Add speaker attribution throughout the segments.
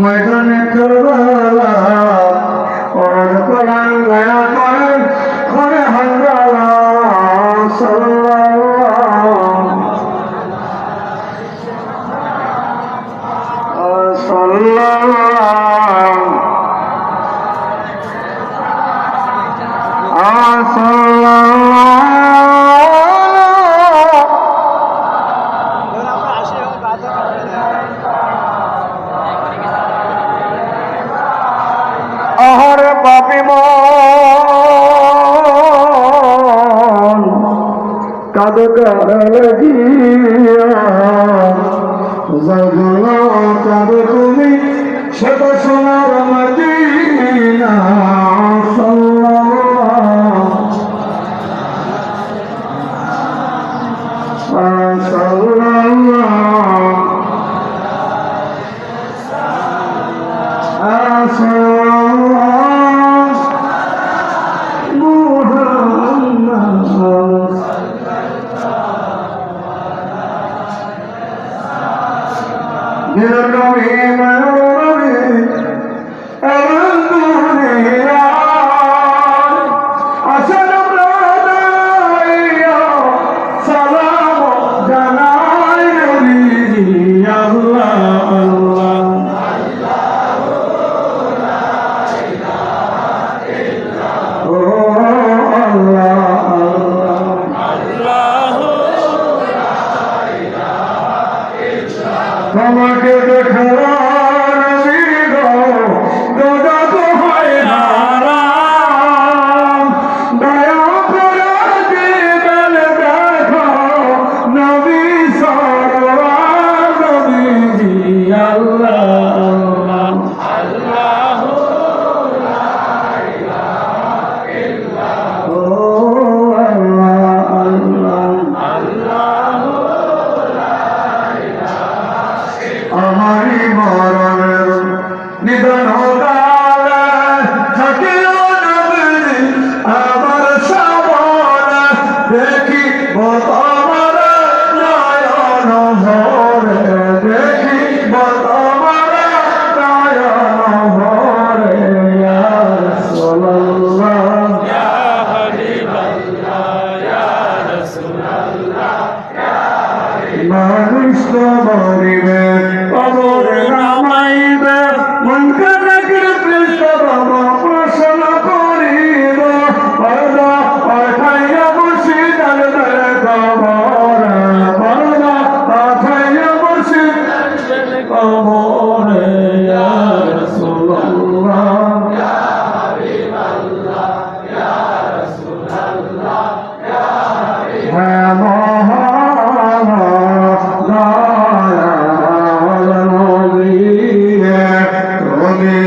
Speaker 1: मैदान करवा और कोला गया তারা লাগিয়া জগল তার তুমি সেটা সোনার Madina Thank you. Yeah, no, no, no, no, আমাকে কবর না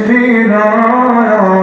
Speaker 1: Krishna